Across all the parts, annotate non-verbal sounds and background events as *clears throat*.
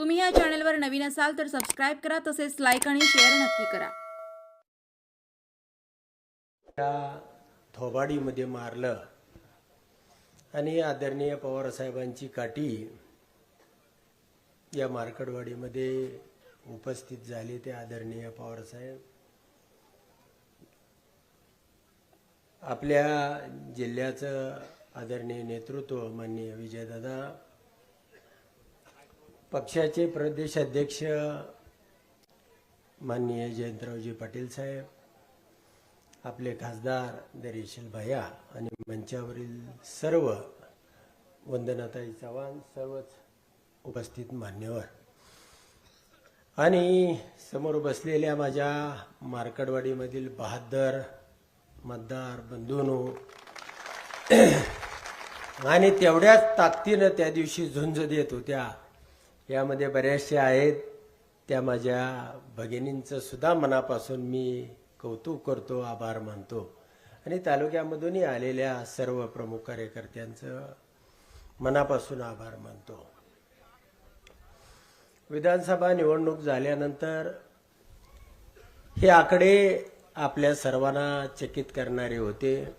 तुम्ही या चॅनलवर नवीन असाल तर सबस्क्राईब करा तसेच लाईक आणि शेअर नक्की करा. त्या थोबाडीमध्ये मारलं आणि आदरणीय पवारसाहेबांची काठी या मार्कडवाडीमध्ये उपस्थित झाले ते आदरणीय पवारसाहेब आपल्या जिल्ह्याचं आदरणीय नेतृत्व माननीय विजयदादा पक्षाचे प्रदेश अध्यक्ष माननीय जयंतरावजी पाटील साहेब आपले खासदार दरेशील भैया आणि मंचावरील सर्व वंदनाताई चव्हाण सर्वच उपस्थित मान्यवर. आणि समोर बसलेल्या माझ्या मार्कडवाडीमधील बहादर मतदार बंधूनो *clears throat* आणि तेवढ्याच ताकदीनं त्या दिवशी झुंज देत होत्या. यामध्ये बऱ्याचशा आहेत. त्या माझ्या भगिनींचं सुद्धा मनापासून मी कौतुक करतो आभार मानतो. आणि तालुक्यामधूनही आलेल्या सर्व प्रमुख कार्यकर्त्यांचं मनापासून आभार मानतो. विधानसभा निवडणूक झाल्यानंतर हे आकडे आपल्या सर्वांना चकित करणारे होते.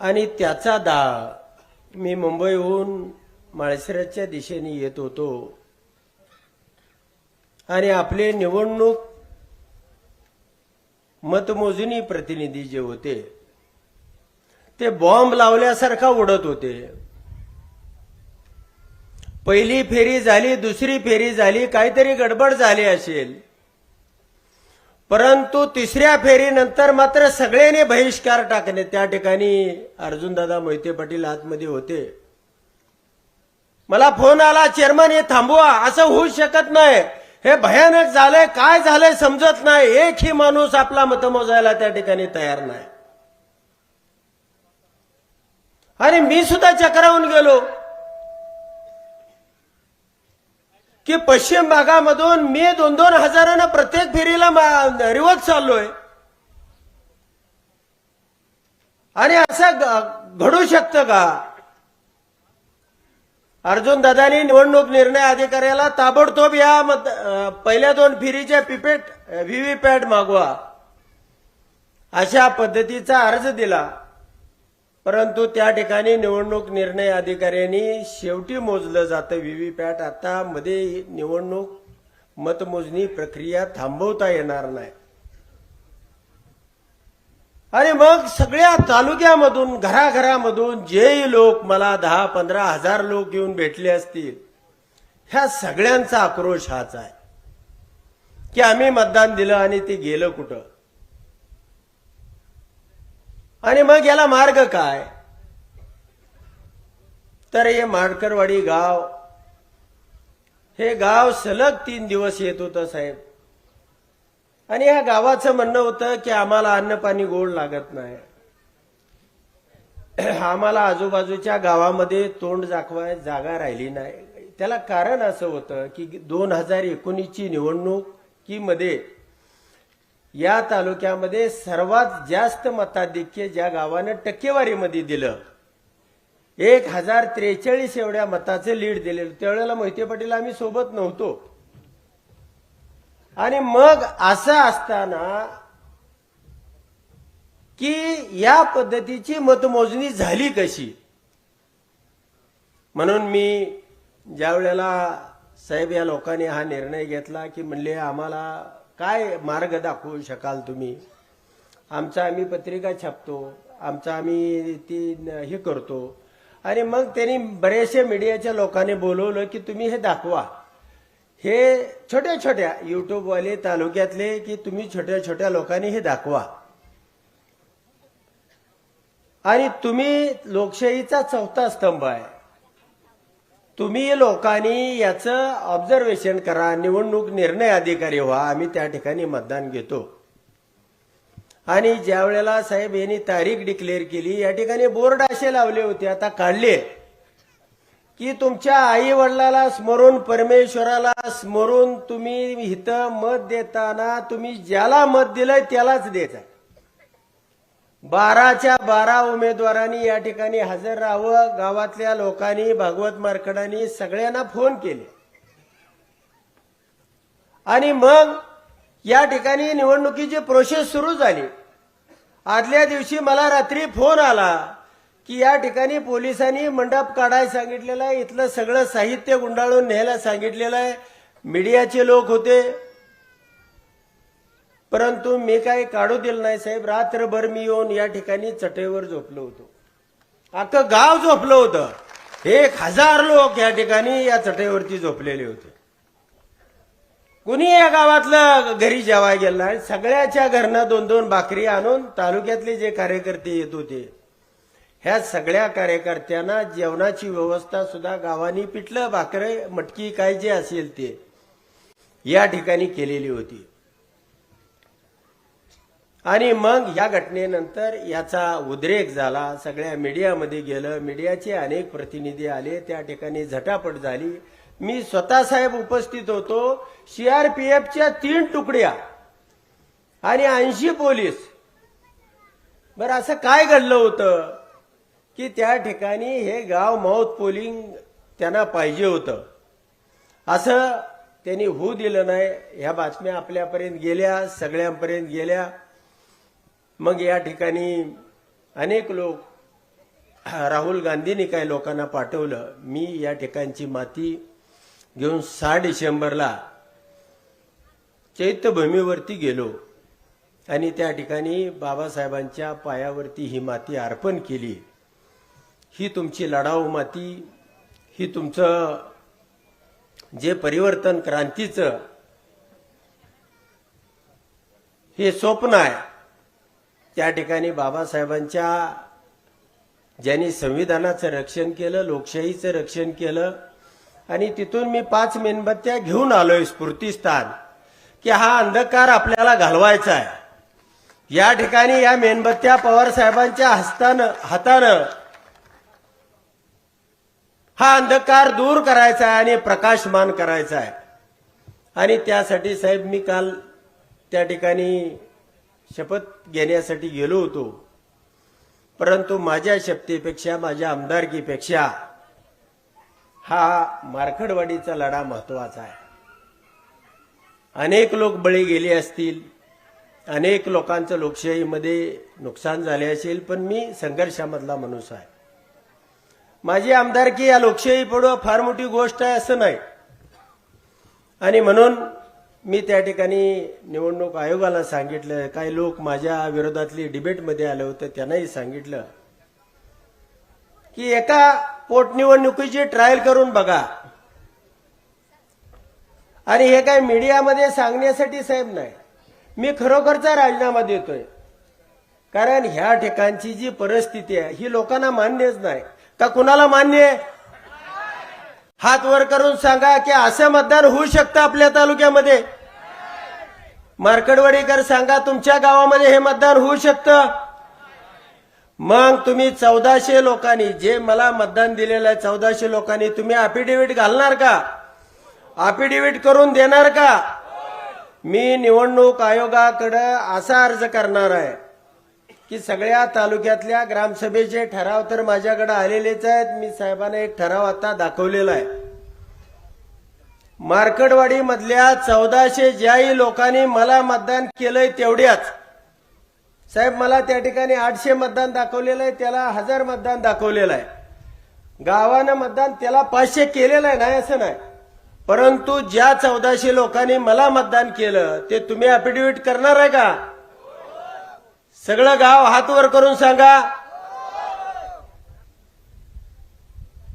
आणि त्याचा दा मी मुंबईहून माळशिरसच्या दिशेने येत होतो. आणि आपले निवडणूक मतमोजणी प्रतिनिधी जे होते ते बॉम्ब लावल्यासारखा उडत होते. पहिली फेरी झाली दुसरी फेरी झाली काहीतरी गडबड झाली असेल. परंतु तिसऱ्या फेरीनंतर मात्र सगळ्यांनी बहिष्कार टाकणे त्या ठिकाणी अर्जुनदादा मोहिते पाटील आतमध्ये होते. मला फोन आला चेअरमन हे थांबवा असं होऊ शकत नाही. हे भयानक झालंय काय झालंय समजत नाही. एकही माणूस आपला मत मोजायला त्या ठिकाणी तयार नाही. आणि मी सुद्धा चक्रावून गेलो. की पश्चिम भागामधून मी दोन दोन हजारानं प्रत्येक फेरीला मा- चाललोय. आणि असं घडू शकतं का? अर्जुन दादानी निवडणूक निर्णय अधिकाऱ्याला ताबडतोब या मत पहिल्या दोन फेरीच्या पिपेट व्हीव्हीपॅट मागवा अशा पद्धतीचा अर्ज दिला. परंतु त्या ठिकाणी निवडणूक निर्णय अधिकाऱ्यांनी शेवटी मोजलं जातं. व्हीव्हीपॅट आता मध्ये निवडणूक मतमोजणी प्रक्रिया थांबवता येणार नाही. आणि मग सगळ्या तालुक्यामधून घराघरामधून जेही लोक मला दहा पंधरा हजार लोक येऊन भेटले असतील ह्या सगळ्यांचा आक्रोश हाच आहे. की आम्ही मतदान दिलं आणि ते गेलं कुठं? आणि मग याला मार्ग काय? तर हे माडकरवाडी गाव हे गाव सलग तीन दिवस येत होतं साहेब. आणि या गावाचं म्हणणं होतं की आम्हाला अन्न पाणी गोड लागत नाही. आम्हाला आजूबाजूच्या गावामध्ये तोंड दाखवाय जागा राहिली नाही. त्याला कारण असं होतं की दोन हजार एकोणीसची निवडणुकीमध्ये या तालुक्यामध्ये सर्वात जास्त मताधिक्य ज्या गावानं टक्केवारीमध्ये दिलं एक हजार त्रेचाळीस एवढ्या मताचं लीड दिलेलं. त्यावेळेला मोहिते पाटील आम्ही सोबत नव्हतो. आणि मग असं असताना की या पद्धतीची मतमोजणी झाली कशी? म्हणून मी ज्या वेळेला साहेब या लोकांनी हा निर्णय घेतला की म्हणले आम्हाला काय मार्ग दाखवू शकाल तुम्ही? आमचा आम्ही पत्रिका छापतो आमचा आम्ही ती हे करतो. आणि मग त्यांनी बरेचसे मीडियाच्या लोकांनी बोलवलं की तुम्ही हे दाखवा. हे छोट्या छोट्या युट्यूबवाले तालुक्यातले की तुम्ही छोट्या छोट्या लोकांनी हे दाखवा. आणि तुम्ही लोकशाहीचा चौथा स्तंभ आहे. तुम्ही लोकांनी याचं ऑब्झर्वेशन करा निवडणूक निर्णय अधिकारी व्हा आम्ही त्या ठिकाणी मतदान घेतो. आणि ज्या वेळेला साहेब यांनी तारीख डिक्लेअर केली या ठिकाणी बोर्ड असे लावले होते आता काढले. की तुमच्या आई वडिलाला स्मरून परमेश्वराला स्मरून तुम्ही इथं मत देताना तुम्ही ज्याला मत दिलंय त्यालाच द्यायचं. बाराच्या बारा उमेदवारांनी या ठिकाणी हजर राहावं. गावातल्या लोकांनी भागवत मार्कडांनी सगळ्यांना फोन केले. आणि मग या ठिकाणी निवडणुकीची प्रोसेस सुरू झाली. आदल्या दिवशी मला रात्री फोन आला की या ठिकाणी पोलिसांनी मंडप काढायला सांगितलेलं आहे. इथलं सगळं साहित्य गुंडाळून न्यायला सांगितलेलं आहे. मीडियाचे लोक होते. परंतु मी काही काढू दिलं नाही साहेब. रात्रभर मी येऊन या ठिकाणी चटईवर झोपलो होतो. अख्खं गाव झोपलं होतं. एक हजार लोक या ठिकाणी या चटईवरती झोपलेले होते. कुणी या गावातलं घरी जेवाय गेलं सगळ्याच्या घरनं दोन दोन भाकरी आणून तालुक्यातले जे कार्यकर्ते येत होते ह्या सगळ्या कार्यकर्त्यांना जेवणाची व्यवस्था सुद्धा गावानी पिटलं भाकरे मटकी काय जे असेल ते या ठिकाणी केलेली होती. आणि मग या घटनेनंतर याचा उद्रेक झाला. सगळ्या मीडियामध्ये गेलं. मीडियाचे अनेक प्रतिनिधी आले. त्या ठिकाणी झटापट झाली. मी स्वतः साहेब उपस्थित होतो. सीआरपीएफच्या तीन तुकड्या आणि ऐंशी पोलीस. बरं असं काय घडलं होतं की त्या ठिकाणी हे गाव माउथ पोलिंग त्यांना पाहिजे होतं? असं त्यांनी होऊ दिलं नाही. ह्या बातम्या आपल्यापर्यंत गेल्या सगळ्यांपर्यंत गेल्या. मग या ठिकाणी अनेक लोक राहुल गांधींनी काही लोकांना पाठवलं. मी या ठिकाणची माती घेऊन सहा डिसेंबरला चैत्यभूमीवरती गेलो आणि त्या ठिकाणी बाबासाहेबांच्या पायावरती ही माती अर्पण केली. ही तुमची लढाऊ माती ही तुमचं जे परिवर्तन क्रांतीचं हे स्वप्न आहे. त्या ठिकाणी बाबासाहेबांच्या ज्यांनी संविधानाचं रक्षण केलं लोकशाहीचं रक्षण केलं आणि तिथून मी पाच मेणबत्त्या घेऊन आलोय स्फूर्तीस्थान की हा अंधकार आपल्याला घालवायचा आहे. या ठिकाणी या मेणबत्त्या पवार साहेबांच्या हस्तानं हातानं हा अंधकार दूर करायचा आहे आणि प्रकाशमान करायचा आहे. आणि त्यासाठी साहेब मी काल त्या ठिकाणी शपथ घेण्यासाठी गेलो होतो. परंतु माझ्या शपथेपेक्षा माझ्या आमदारकीपेक्षा हा मारखडवाडीचा लढा महत्त्वाचा आहे. अनेक लोक बळी गेले असतील अनेक लोकांचं लोकशाहीमध्ये नुकसान झाले असेल पण मी संघर्षामधला माणूस आहे. माझी आमदारकी या लोकशाही पुढं फार मोठी गोष्ट आहे असं नाही. आणि म्हणून मी त्या ठिकाणी निवडणूक आयोगाला सांगितलं. काही लोक माझ्या विरोधातली डिबेटमध्ये आले होते त्यांनाही सांगितलं की एका पोटनिवडणुकीची ट्रायल करून बघा. आणि हे काय मीडियामध्ये सांगण्यासाठी साहेब नाही. मी खरोखरचा राजीनामा देतोय. कारण ह्या ठिकाणची जी परिस्थिती आहे ही लोकांना मान्यच नाही. का कुणाला मान्य आहे? हात वर करून सांगा की असं मतदान होऊ शकतं आपल्या तालुक्यामध्ये? मार्कडवाडीकर सांगा तुमच्या गावामध्ये हे मतदान होऊ शकतं? मग तुम्ही चौदाशे लोकांनी जे मला मतदान दिलेलं आहे चौदाशे लोकांनी तुम्ही अफिडेव्हिट घालणार का? अफिडेव्हिट करून देणार का? मी निवडणूक आयोगाकडं असा अर्ज करणार आहे. की सगळ्या तालुक्यातल्या ग्रामसभेचे ठराव तर माझ्याकडे आलेलेच आहेत. मी साहेबांना एक ठराव आता दाखवलेला आहे. मार्कडवाडी मधल्या चौदाशे ज्याही लोकांनी मला मतदान केलंय तेवढ्याच. साहेब मला त्या ठिकाणी आठशे मतदान दाखवलेलं आहे त्याला हजार मतदान दाखवलेलं आहे. गावानं मतदान त्याला पाचशे केलेलं आहे नाही असं नाही. परंतु ज्या चौदाशे लोकांनी मला मतदान केलं ते तुम्ही अफिडेव्हिट करणार आहे का? सगळं गाव हात वर करून सांगा.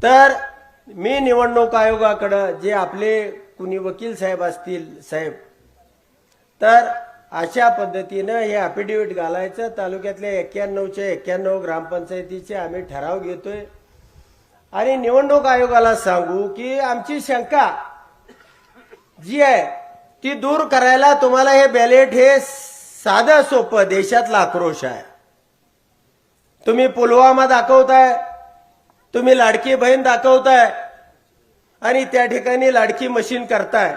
तर मी निवडणूक आयोगाकडं जे आपले कुणी वकील साहेब असतील साहेब तर अशा पद्धतीनं हे अफिडेव्हिट घालायचं. तालुक्यातल्या एक्क्याण्णवच्या एक्क्याण्णव ग्रामपंचायतीचे आम्ही ठराव घेतोय. आणि निवडणूक आयोगाला सांगू की आमची शंका जी आहे ती दूर करायला तुम्हाला हे बॅलेट हे साधं सोपं देशातला आक्रोश आहे. तुम्ही पुलवामा दाखवताय तुम्ही लाडकी बहीण दाखवताय आणि त्या ठिकाणी लाडकी मशीन करताय.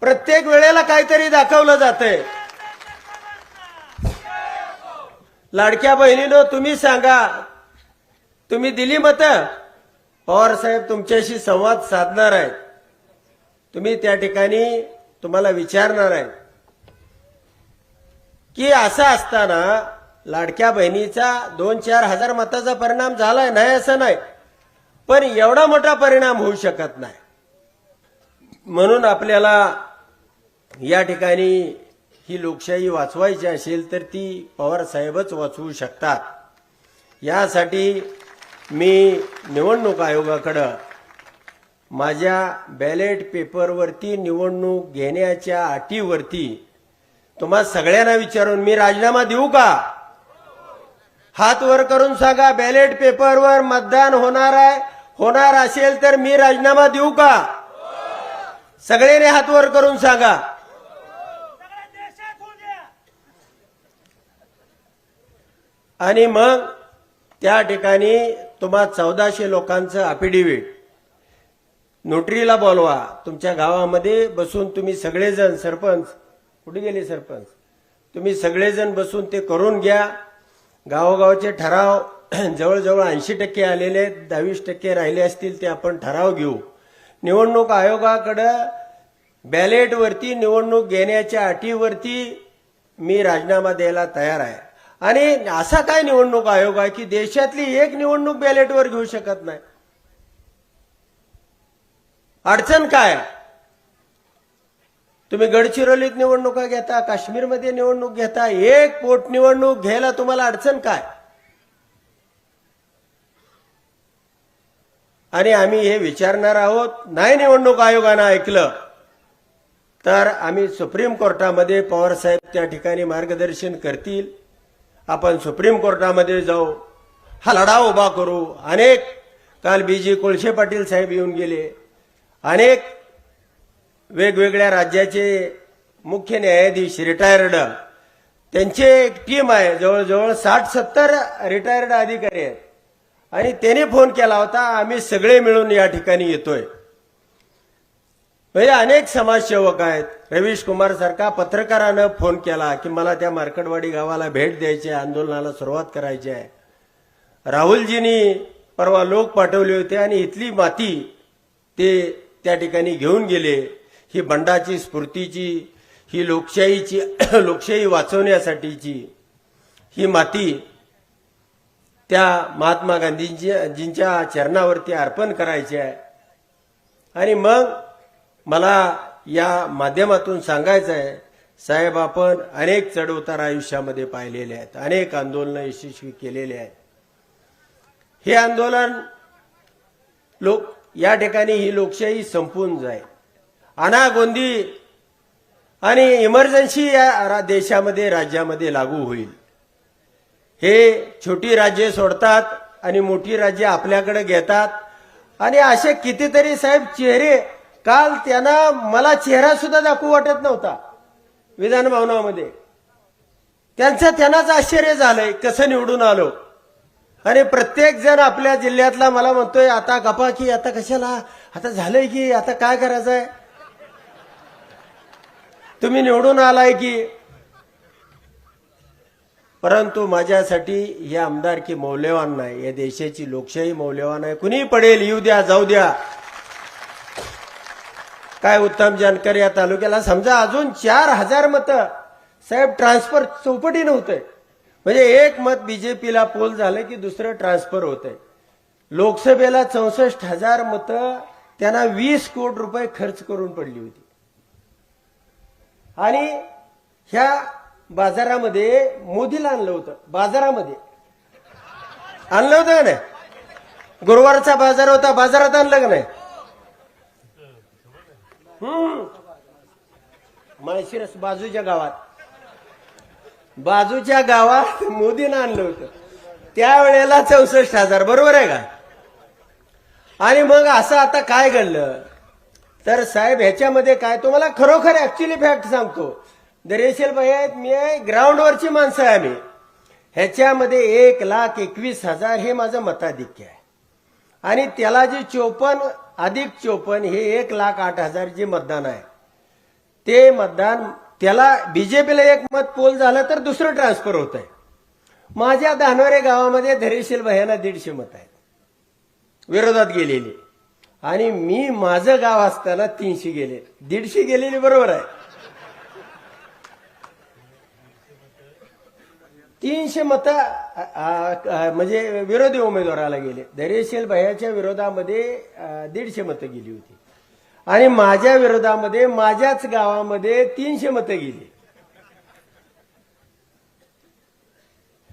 प्रत्येक वेळेला काहीतरी दाखवलं जातंय. लाडक्या बहिणीनं तुम्ही सांगा तुम्ही दिली मत? पवार साहेब तुमच्याशी संवाद साधणार आहेत. तुम्ही त्या ठिकाणी तुम्हाला विचारणार आहेत. की असं असताना लाडक्या बहिणीचा दोन चार हजार मताचा परिणाम झालाय नाही असं नाही. पण एवढा मोठा परिणाम होऊ शकत नाही. म्हणून आपल्याला या ठिकाणी ही लोकशाही वाचवायची असेल तर ती पवार साहेबच वाचवू शकतात. यासाठी मी निवडणूक आयोगाकडं माझ्या बॅलेट पेपरवरती निवडणूक घेण्याच्या अटीवरती तुम्हा सगळ्यांना विचारून मी राजीनामा देऊ का? हात वर करून सांगा बॅलेट पेपरवर मतदान होणार आहे. होणार असेल तर मी राजीनामा देऊ का? सगळ्यांनी हात वर करून सांगा. आणि मग त्या ठिकाणी तुम्हा चौदाशे लोकांचं अफिडेव्हिट नोटरीला बोलवा. तुमच्या गावामध्ये बसून तुम्ही सगळेजण सरपंच कुठे गेले सरपंच? तुम्ही सगळेजण बसून ते करून घ्या. गावोगावचे ठराव *clears throat* जवळजवळ ऐंशी टक्के आलेले आहेत दहावीस टक्के राहिले असतील ते आपण ठराव घेऊ. निवडणूक आयोगाकडं बॅलेटवरती निवडणूक घेण्याच्या अटीवरती मी राजीनामा द्यायला तयार आहे. आणि असा काय निवडणूक आयोग आहे की देशातली एक निवडणूक बॅलेटवर घेऊ शकत नाही? अडचण काय आहे? तुम्ही गडचिरोलीत निवडणुका घेता काश्मीरमध्ये निवडणूक घेता एक पोटनिवडणूक घ्यायला तुम्हाला अडचण काय? आणि आम्ही हे विचारणार आहोत नाही निवडणूक आयोगानं ऐकलं तर आम्ही सुप्रीम कोर्टामध्ये पवार साहेब त्या ठिकाणी मार्गदर्शन करतील. आपण सुप्रीम कोर्टामध्ये जाऊ हा लढा उभा करू. अनेक काल बी जी कोळशे पाटील साहेब येऊन गेले. अनेक वेगवेगळ्या राज्याचे मुख्य न्यायाधीश रिटायर्ड त्यांचे एक टीम आहे. जवळजवळ साठ सत्तर रिटायर्ड अधिकारी आहेत. आणि त्याने फोन केला होता आम्ही सगळे मिळून या ठिकाणी येतोय. म्हणजे अनेक समाजसेवक आहेत. रवीश कुमार सारखा पत्रकारानं फोन केला की मला त्या मार्कडवाडी गावाला भेट द्यायची आहे आंदोलनाला सुरुवात करायची आहे. राहुलजींनी परवा लोक पाठवले होते आणि इथली माती ते त्या ठिकाणी घेऊन गेले. ही बंडाची स्फूर्तीची ही लोकशाहीची *clears throat* लोकशाही वाचवण्यासाठीची ही माती त्या महात्मा गांधींची जींच्या चरणावरती अर्पण करायची आहे. आणि मग मला या माध्यमातून सांगायचं आहे साहेब आपण अनेक चढउतार आयुष्यामध्ये पाहिलेले आहेत अनेक आंदोलनं यशस्वी केलेले आहेत. हे आंदोलन लोक या ठिकाणी ही लोकशाही संपून जाईल. अनागोंदी आणि इमर्जन्सी या देशामध्ये राज्यामध्ये लागू होईल. हे छोटी राज्ये सोडतात आणि मोठी राज्ये आपल्याकडे घेतात. आणि असे कितीतरी साहेब चेहरे काल त्यांना मला चेहरा सुद्धा दाखवू वाटत नव्हता विधान भवनामध्ये. त्यांचं त्यांनाच आश्चर्य झालंय कसं निवडून आलो. आणि प्रत्येक जण आपल्या जिल्ह्यातला मला म्हणतोय आता गपा की आता कशाला? आता झालंय की आता काय करायचंय? तुम्ही निवडून आलाय की? परंतु माझ्यासाठी हे आमदारकी मौल्यवान नाही या देशाची लोकशाही मौल्यवान आहे. कुणी पडेल येऊ द्या जाऊ द्या. काय उत्तम जानकर या तालुक्याला? समजा अजून चार हजार मत. साहेब ट्रान्सफर चौपटी नव्हतंय म्हणजे एक मत बीजेपीला पोल झालं की दुसरं ट्रान्सफर होतंय. लोकसभेला चौसष्ट हजार मतं त्यांना वीस कोटी रुपये खर्च करून पडली होती. आणि ह्या बाजारामध्ये मोदीला आणलं होतं. बाजारामध्ये. आणलं होतं का नाही? गुरुवारचा बाजार होता. बाजारात आणलं का नाही? हम्म. माळशिरस बाजूच्या गावात. बाजूच्या गावात मोदीनं आणलं होतं. त्यावेळेला चौसष्ट हजार. बरोबर आहे का? आणि मग असं आता काय घडलं? तर साहेब ह्याच्यामध्ये काय? तुम्हाला खरोखर ऍक्च्युली फॅक्ट सांगतो. दरेशल भाई आहेत मी आहे ग्राउंडवरची माणसं आहे आम्ही. ह्याच्यामध्ये एक लाख एकवीस हजार हे माझं मताधिक्य आहे. आणि त्याला जे चोपन्न अधिक चोपन्न हे एक लाख आठ हजार जे मतदान आहे. ते मतदान त्याला बीजेपीला एक मत पोल झालं तर दुसरं ट्रान्सफर होत आहे माझ्या धानोरे गावामध्ये धैर्यशील भयाना दीडशे मत आहेत. विरोधात गेलेली. आणि मी माझं गाव असताना तीनशे गेले. दीडशे गेलेली बरोबर आहे. तीनशे मत म्हणजे विरोधी उमेदवाराला गेले. धैर्यशील भयाच्या विरोधामध्ये दीडशे मतं गेली होती. आणि माझ्या विरोधामध्ये माझ्याच गावामध्ये तीनशे मतं गेली.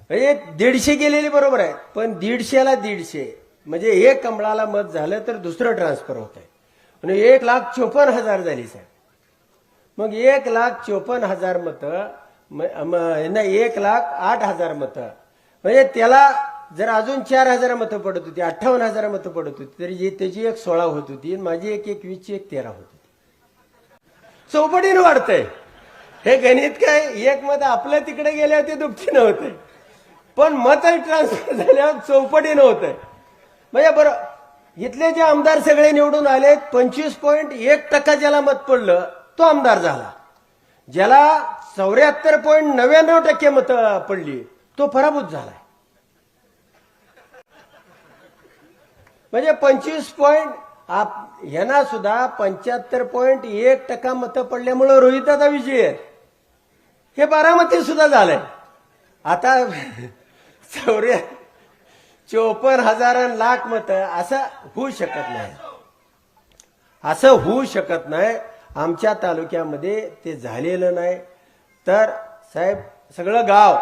म्हणजे दीडशे गेलेली बरोबर आहे. पण दीडशेला दीडशे. म्हणजे एक कमळाला मत झालं तर दुसरं ट्रान्सफर होत आहे म्हणजे एक लाख चोपन्न हजार झाली साहेब. मग एक लाख चोपन्न हजार मतं नाही एक लाख आठ हजार मतं. म्हणजे त्याला जर अजून चार हजार मतं पडत होती अठ्ठावन्न हजार मतं पडत होती तरी त्याची एक सोळा होत होती आणि माझी एक एक वीस एक तेरा होत होती. चौपटीनं वाढतंय. हे गणित काय? एक मत आपलं तिकडे गेल्यावर ते दुपटीनं होतंय. पण मत ट्रान्सफर झाल्यावर चौपटीनं होतंय. म्हणजे बरं. इथले जे आमदार सगळे निवडून आले पंचवीस पॉईंट एक टक्का ज्याला मत पडलं तो आमदार झाला. ज्याला चौऱ्याहत्तर पॉईंट नव्याण्णव टक्के मत पडली तो पराभूत झालाय. म्हणजे पंचवीस पॉईंट आप यांना सुद्धा पंच्याहत्तर पॉईंट एक टक्का मतं पडल्यामुळं रोहिताचा विजय आहे. हे बारामती सुद्धा झालंय. आता *laughs* चौऱ्या चोपन्न हजार लाख मतं असं होऊ शकत नाही. असं होऊ शकत नाही. आमच्या तालुक्यामध्ये ते झालेलं नाही. तर साहेब सगळं गाव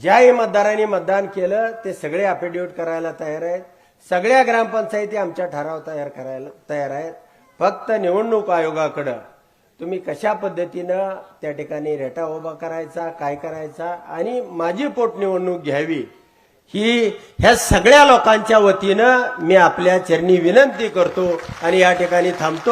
ज्याही मतदारांनी मतदान केलं ते सगळे अफिडेविट करायला तयार आहेत. सगळ्या ग्रामपंचायती आमच्या ठराव तयार करायला तयार आहेत. फक्त निवडणूक आयोगाकडं तुम्ही कशा पद्धतीनं त्या ठिकाणी रेटा उभा करायचा काय करायचा आणि माझी पोटनिवडणूक घ्यावी ही ह्या सगळ्या लोकांच्या वतीनं मी आपल्या चरणी विनंती करतो आणि या ठिकाणी थांबतो.